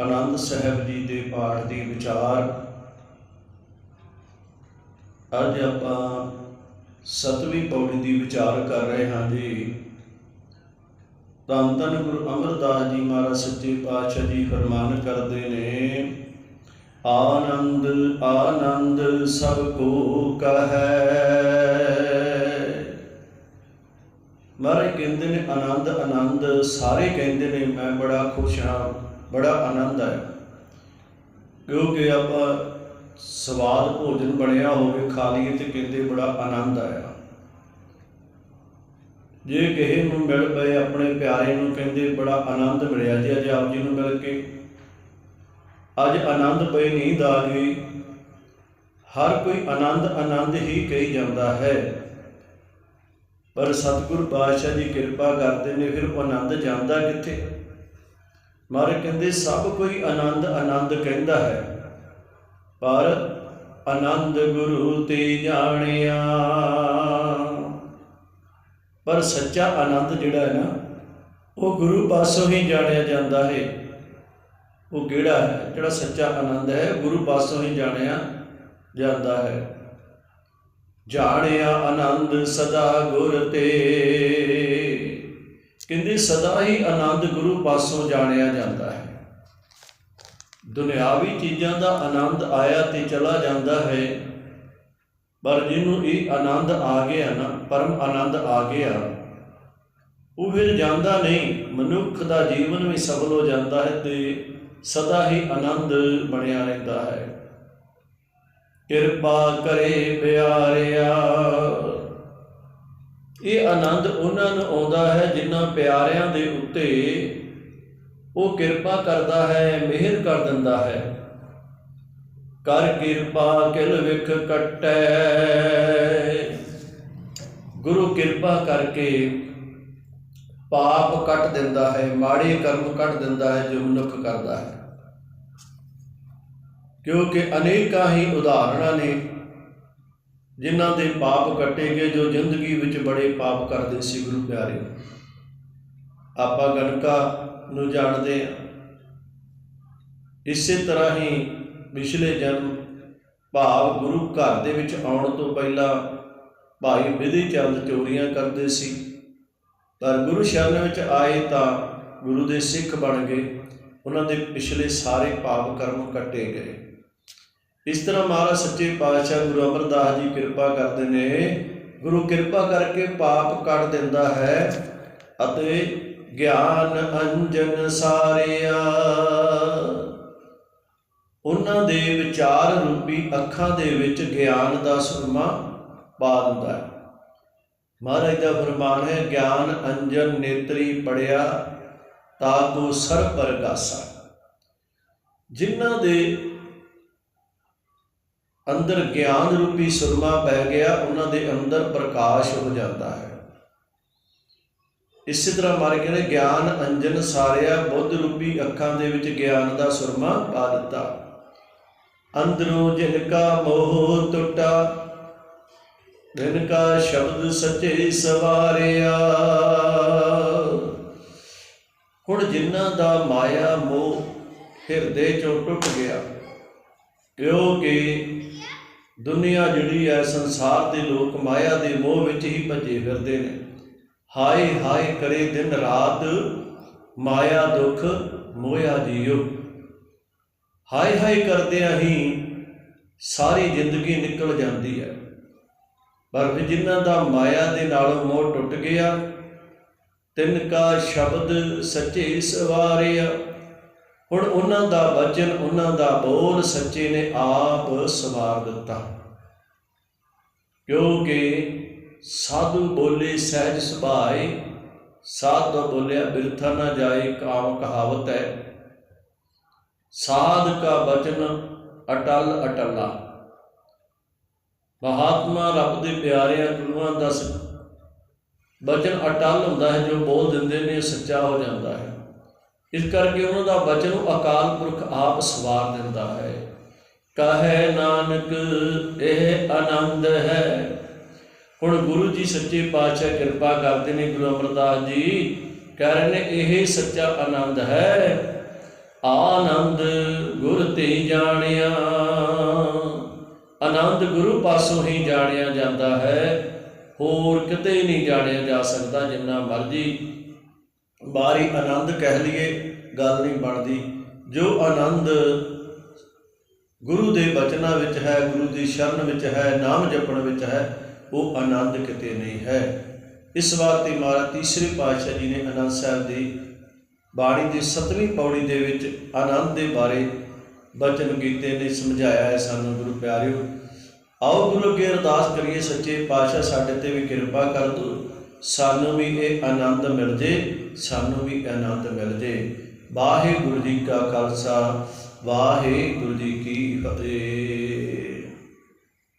ਆਨੰਦ ਸਾਹਿਬ ਜੀ ਦੇ ਪਾਠ ਦੀ ਵਿਚਾਰ। ਅੱਜ ਆਪਾਂ ਸਤਵੀਂ ਪੌੜੀ ਦੀ ਵਿਚਾਰ ਕਰ ਰਹੇ ਹਾਂ ਜੀ। ਧੰਨ ਧੰਨ ਗੁਰੂ ਅਮਰਦਾਸ ਜੀ ਮਹਾਰਾਜ ਸੱਚੇ ਪਾਤਸ਼ਾਹ ਜੀ ਫਰਮਾਨ ਕਰਦੇ ਨੇ, ਆਨੰਦ ਆਨੰਦ ਸਭ ਕੋ ਕਹੈ। ਮਹਾਰਾਜ ਕਹਿੰਦੇ ਨੇ, ਆਨੰਦ ਆਨੰਦ ਸਾਰੇ ਕਹਿੰਦੇ ਨੇ, ਮੈਂ ਬੜਾ ਖੁਸ਼ ਹਾਂ। ਬੜਾ ਆਨੰਦ ਆਇਆ। ਕਿਉਂਕਿ ਆਪਾਂ ਸਵਾਦ ਭੋਜਨ ਬਣਿਆ ਹੋਵੇ, ਖਾ ਲਈਏ ਤੇ ਕਹਿੰਦੇ ਬੜਾ ਆਨੰਦ ਆਇਆ। ਜੇ ਕਿਸੇ ਨੂੰ ਮਿਲ ਪਏ ਆਪਣੇ ਪਿਆਰੇ ਨੂੰ ਕਹਿੰਦੇ ਬੜਾ ਆਨੰਦ ਮਿਲਿਆ, ਜੀ ਅੱਜ ਆਪ ਜੀ ਨੂੰ ਮਿਲ ਕੇ ਅੱਜ ਆਨੰਦ ਪਏ, ਨੀਂਦ ਆ ਗਈ, ਹਰ ਕੋਈ ਆਨੰਦ ਆਨੰਦ ਹੀ ਕਹੀ ਜਾਂਦਾ ਹੈ। ਪਰ ਸਤਿਗੁਰ ਪਾਤਸ਼ਾਹ ਦੀ ਕਿਰਪਾ ਕਰਦੇ ਨੇ, ਫਿਰ ਉਹ ਆਨੰਦ ਜਾਂਦਾ ਕਿੱਥੇ? ਮਾਰੇ ਕਹਿੰਦੇ, ਸਭ ਕੋਈ ਆਨੰਦ ਆਨੰਦ ਕਹਿੰਦਾ ਹੈ। ਪਰ ਆਨੰਦ ਗੁਰੂ ਤੇ ਜਾਣਿਆ। ਪਰ ਸੱਚਾ ਆਨੰਦ ਜਿਹੜਾ ਹੈ ਨਾ, ਉਹ ਗੁਰੂ ਪਾਸੋਂ ਹੀ ਜਾਣਿਆ ਜਾਂਦਾ ਹੈ। ਉਹ ਕਿਹੜਾ ਹੈ? ਜਿਹੜਾ ਸੱਚਾ ਆਨੰਦ ਹੈ ਗੁਰੂ ਪਾਸੋਂ ਹੀ ਜਾਣਿਆ ਜਾਂਦਾ ਹੈ। ਜਾਣਿਆ ਆਨੰਦ ਸਦਾ ਗੁਰ ਤੇ। ਕਹਿੰਦੇ, ਸਦਾ ਹੀ ਆਨੰਦ ਗੁਰੂ ਪਾਸੋਂ ਜਾਣਿਆ ਜਾਂਦਾ ਹੈ। ਦੁਨਿਆਵੀ ਚੀਜ਼ਾਂ ਦਾ ਆਨੰਦ ਆਇਆ ਤੇ ਚਲਾ ਜਾਂਦਾ ਹੈ, ਪਰ ਜਿਹਨੂੰ ਇਹ ਆਨੰਦ ਆ ਗਿਆ ਨਾ, ਪਰਮ ਆਨੰਦ ਆ ਗਿਆ, ਉਹ ਫਿਰ ਜਾਂਦਾ ਨਹੀਂ। ਮਨੁੱਖ ਦਾ ਜੀਵਨ ਵੀ ਸਫਲ ਹੋ ਜਾਂਦਾ ਹੈ ਤੇ ਸਦਾ ਹੀ ਆਨੰਦ ਬਣਿਆ ਰਹਿੰਦਾ ਹੈ। ਕਿਰਪਾ ਕਰੇ ਪਿਆਰਿਆ ਇਹ ਆਨੰਦ ਉਹਨਾਂ ਨੂੰ ਆਉਂਦਾ ਹੈ ਜਿਨ੍ਹਾਂ ਪਿਆਰਿਆਂ ਦੇ ਉੱਤੇ ਉਹ ਕਿਰਪਾ ਕਰਦਾ ਹੈ, ਮਿਹਰ ਕਰ ਦਿੰਦਾ ਹੈ। ਕਰ ਕਿਰਪਾ ਕਿਲ ਵਿਖ ਕਟੈ। ਗੁਰੂ ਕਿਰਪਾ ਕਰਕੇ ਪਾਪ ਕੱਟ ਦਿੰਦਾ ਹੈ, ਮਾੜੇ ਕਰਮ ਕੱਟ ਦਿੰਦਾ ਹੈ, ਜੋ ਮਨੁੱਖ ਕਰਦਾ ਹੈ। ਕਿਉਂਕਿ ਅਨੇਕਾਂ ਹੀ ਉਦਾਹਰਣਾਂ ਨੇ ਜਿਨ੍ਹਾਂ ਦੇ ਪਾਪ ਕੱਟੇ ਗਏ, ਜੋ ਜ਼ਿੰਦਗੀ ਵਿੱਚ ਬੜੇ ਪਾਪ ਕਰਦੇ ਸੀ, ਗੁਰੂ ਪਿਆਰੇ। ਆਪਾਂ ਗਣਕਾ ਨੂੰ ਜਾਣਦੇ ਹਾਂ। ਇਸੇ ਤਰ੍ਹਾਂ ਹੀ ਪਿਛਲੇ ਜਨਮ ਭਾਵ ਗੁਰੂ ਘਰ ਦੇ ਵਿੱਚ ਆਉਣ ਤੋਂ ਪਹਿਲਾਂ ਭਾਈ ਵਿਧੀ ਚੰਦ ਚੋਰੀਆਂ ਕਰਦੇ ਸੀ। ਪਰ ਗੁਰੂ ਸ਼ਰਨ ਵਿੱਚ ਆਏ ਤਾਂ ਗੁਰੂ ਦੇ ਸਿੱਖ ਬਣ ਗਏ। ਉਹਨਾਂ ਦੇ ਪਿਛਲੇ ਸਾਰੇ ਪਾਪ ਕਰਮ ਕੱਟੇ ਗਏ। ਇਸ ਤਰ੍ਹਾਂ ਮਹਾਰਾਜ ਸੱਚੇ ਪਾਤਸ਼ਾਹ ਗੁਰੂ ਅਮਰਦਾਸ ਜੀ ਕਿਰਪਾ ਕਰਦੇ ਨੇ, ਗੁਰੂ ਕਿਰਪਾ ਕਰਕੇ ਪਾਪ ਕੱਟ ਦਿੰਦਾ ਹੈ ਅਤੇ ਗਿਆਨ ਅੰਜਨ ਸਾਰਿਆ। ਉਹਨਾਂ ਦੇ ਵਿਚਾਰ ਰੂਪੀ ਅੱਖਾਂ ਦੇ ਵਿੱਚ ਗਿਆਨ ਦਾ ਸੁਰਮਾ ਪਾ ਦਿੰਦਾ ਹੈ। ਮਹਾਰਾਜ ਦਾ ਫਰਮਾਨ ਹੈ, ਗਿਆਨ ਅੰਜਨ ਨੇਤਰੀ ਪੜਿਆ ਤਾ ਕੋ ਸਰ ਪਰਗਾਸਾ ਜਿਨ੍ਹਾਂ ਦੇ ਅੰਦਰ ਗਿਆਨ ਰੂਪੀ ਸੁਰਮਾ ਪੈ ਗਿਆ, ਉਹਨਾਂ ਦੇ ਅੰਦਰ ਪ੍ਰਕਾਸ਼ ਹੋ ਜਾਂਦਾ ਹੈ। ਇਸੇ ਤਰ੍ਹਾਂ ਮਾਰੇ ਕਹਿੰਦੇ, ਗਿਆਨ ਅੰਜਨ ਸਾਰਿਆ, ਬੁੱਧ ਰੂਪੀ ਅੱਖਾਂ ਦੇ ਵਿੱਚ ਗਿਆਨ ਦਾ ਸੁਰਮਾ ਪਾ ਦਿੱਤਾ। ਅੰਦਰੋਂ ਜਿਨ ਕਾ ਮੋਹ ਟੁੱਟਾ ਜਿਨ ਕਾ ਸ਼ਬਦ ਸੱਚੇ ਸਵਾਰਿਆ। ਹੁਣ ਜਿਨ੍ਹਾਂ ਦਾ ਮਾਇਆ ਮੋਹ ਹਿਰਦੇ ਚੋਂ ਟੁੱਟ ਗਿਆ, ਕਿਉਂਕਿ ਦੁਨੀਆ ਜਿਹੜੀ ਹੈ ਸੰਸਾਰ ਦੇ ਲੋਕ ਮਾਇਆ ਦੇ ਮੋਹ ਵਿੱਚ ਹੀ ਭੱਜੇ ਫਿਰਦੇ ਨੇ। ਹਾਏ ਹਾਏ, ਕਰੇ ਦਿਨ ਰਾਤ ਮਾਇਆ ਦੁੱਖ ਮੋਇਆ ਜੀਓ। ਹਾਏ ਹਾਏ, ਕਰਦਿਆਂ ਹੀ ਸਾਰੀ ਜ਼ਿੰਦਗੀ ਨਿਕਲ ਜਾਂਦੀ ਹੈ ਪਰ ਫਿਰ ਜਿਨ੍ਹਾਂ ਦਾ ਮਾਇਆ ਦੇ ਨਾਲੋਂ ਮੋਹ ਟੁੱਟ ਗਿਆ, ਤਿੰਨ ਕਾ ਸ਼ਬਦ ਸੱਚੇ ਸਵਾਰਿਆ ਹੁਣ ਉਹਨਾਂ ਦਾ ਵਚਨ, ਉਹਨਾਂ ਦਾ ਬੋਲ ਸੱਚੇ ਨੇ ਆਪ ਸਵਾਰ ਦਿੱਤਾ। ਕਿਉਂਕਿ ਸਾਧੂ ਬੋਲੇ ਸਹਿਜ ਸੁਭਾਏ, ਸਾਧ ਬੋਲਿਆ ਬਿਰਥਾ ਨਾ ਜਾਏ, ਕਾਮ ਕਹਾਵਤ ਹੈ। ਸਾਧ ਕਾ ਬਚਨ ਅਟਲ ਅਟਲਾ। ਮਹਾਤਮਾ ਰੱਬ ਦੇ ਪਿਆਰਿਆਂ ਗੁਰੂਆਂ ਦਾ ਸ- ਬਚਨ ਅਟਲ ਹੁੰਦਾ ਹੈ, ਜੋ ਬੋਲ ਦਿੰਦੇ ਨੇ, ਸੱਚਾ ਹੋ ਜਾਂਦਾ ਹੈ। ਇਸ ਕਰਕੇ ਉਹਨਾਂ ਦਾ ਬਚਨ ਅਕਾਲ ਪੁਰਖ ਆਪ ਸਵਾਰ ਦਿੰਦਾ ਹੈ। ਕਹੈ ਨਾਨਕ, ਇਹ ਆਨੰਦ ਹੈ। ਹੁਣ ਗੁਰੂ ਜੀ ਸੱਚੇ ਪਾਤਸ਼ਾਹ ਕਿਰਪਾ ਕਰਦੇ ਨੇ ਗੁਰੂ ਅਮਰਦਾਸ ਜੀ, ਕਹਿ ਰਹੇ ਨੇ ਇਹ ਸੱਚਾ ਆਨੰਦ ਹੈ। ਆਨੰਦ ਗੁਰ ਤੇ ਜਾਣਿਆ, ਆਨੰਦ ਗੁਰੂ ਪਾਸੋਂ ਹੀ ਜਾਣਿਆ ਜਾਂਦਾ ਹੈ। ਹੋਰ ਕਿਤੇ ਨਹੀਂ ਜਾਣਿਆ ਜਾ ਸਕਦਾ ਜਿੰਨਾ ਮਰਜ਼ੀ ਬਾਰੀ ਆਨੰਦ ਕਹਿ ਲਈਏ, ਗੱਲ ਨਹੀਂ ਬਣਦੀ। ਜੋ ਆਨੰਦ ਗੁਰੂ ਦੇ ਬਚਨਾਂ ਵਿੱਚ ਹੈ, ਗੁਰੂ ਦੀ ਸ਼ਰਨ ਵਿੱਚ ਹੈ, ਨਾਮ ਜਪਣ ਵਿੱਚ ਹੈ, ਉਹ ਆਨੰਦ ਕਿਤੇ ਨਹੀਂ ਹੈ। ਇਸ ਵਾਸਤੇ ਮਹਾਰਾਜ ਤੀਸਰੇ ਪਾਤਸ਼ਾਹ ਜੀ ਨੇ ਆਨੰਦ ਸਾਹਿਬ ਦੀ ਬਾਣੀ ਦੀ 7ਵੀਂ ਪੌੜੀ ਦੇ ਵਿੱਚ ਆਨੰਦ ਦੇ ਬਾਰੇ ਬਚਨ ਕੀਤੇ ਨੇ, ਸਮਝਾਇਆ ਹੈ ਸਾਨੂੰ, ਗੁਰੂ ਪਿਆਰਿਓ। ਆਓ ਗੁਰੂ ਅੱਗੇ ਅਰਦਾਸ ਕਰੀਏ, ਸੱਚੇ ਪਾਤਸ਼ਾਹ ਸਾਡੇ ਤੇ ਵੀ ਕਿਰਪਾ ਕਰ ਦੋ ਸਾਨੂੰ ਵੀ ਇਹ ਆਨੰਦ ਮਿਲ ਜੇ ਸਾਨੂੰ ਵੀ ਆਨੰਦ ਮਿਲ ਜੇ ਵਾਹਿਗੁਰੂ ਜੀ ਕਾ ਖਾਲਸਾ, ਵਾਹਿਗੁਰੂ ਜੀ ਕੀ ਫਤਿਹ।